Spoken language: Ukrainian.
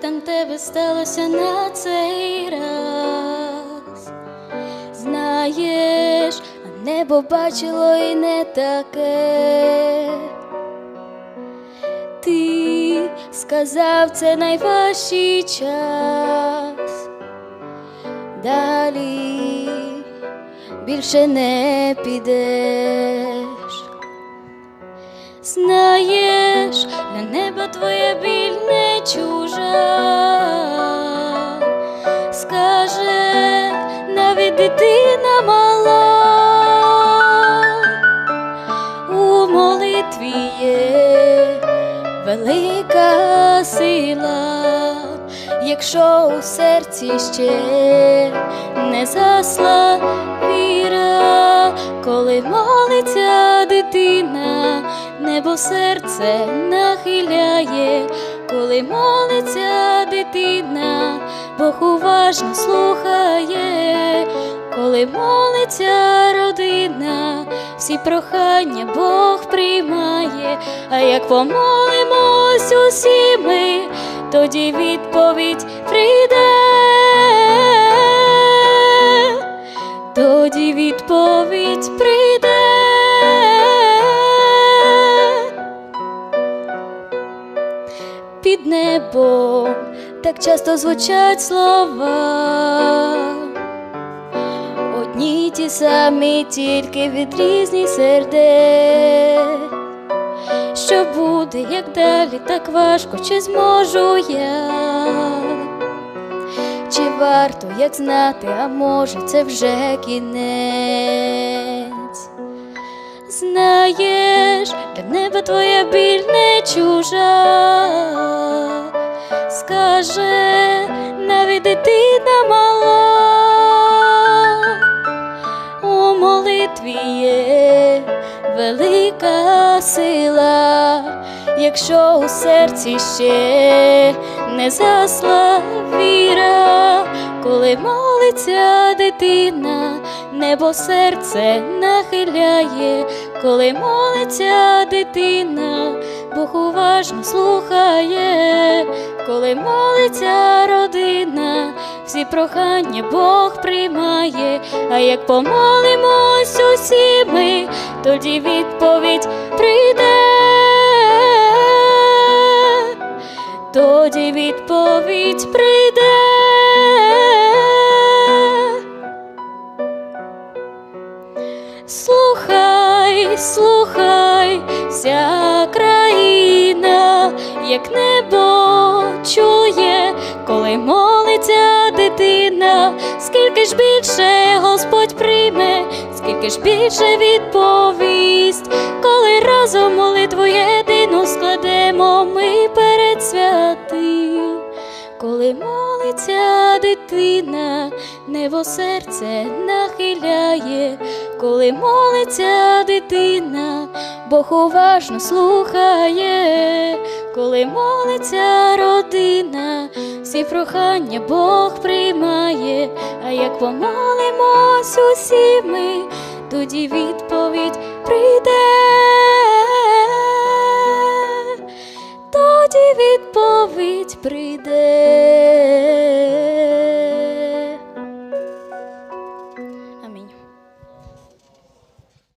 там тебе сталося на цей раз? Знаєш, небо бачило і не таке. Ти сказав, це найважчий час. Далі більше не підеш. Знаєш, для неба твоя біль не чужа. Скаже, навіть дитина мала, у молитві є велика сила, якщо у серці ще не засла віра, коли молиться дитина, небо серце нахиляє, коли молиться дитина, Бог уважно слухає, коли молиться родина, всі прохання Бог приймає, а як помолимось усі ми, тоді відповідь прийде, Під небом так часто звучать слова. Одні ті самі, тільки від різних сердець. Що буде, як далі, так важко, чи зможу я? Чи варто, як знати, а може, це вже кінець? Знаєш, для неба твоя біль не чужа. Скаже, навіть дитина мала, у молитві є велика сила, якщо у серці ще не засла віра, коли молиться дитина, небо серце нахиляє, коли молиться дитина, Бог уважно слухає, коли молиться родина, всі прохання Бог приймає, а як помолимось усі ми, тоді відповідь прийде, тоді відповідь прийде. Слухай, слухай, вся країна, як небо скільки ж більше Господь прийме, скільки ж більше відповість, коли разом молитву єдину складемо ми перед святим. Коли молиться дитина, небо серце нахиляє, коли молиться дитина, Бог уважно слухає, коли молиться родина, всі прохання Бог приймає, а як помолимось усі ми, тоді відповідь прийде. Тоді відповідь прийде.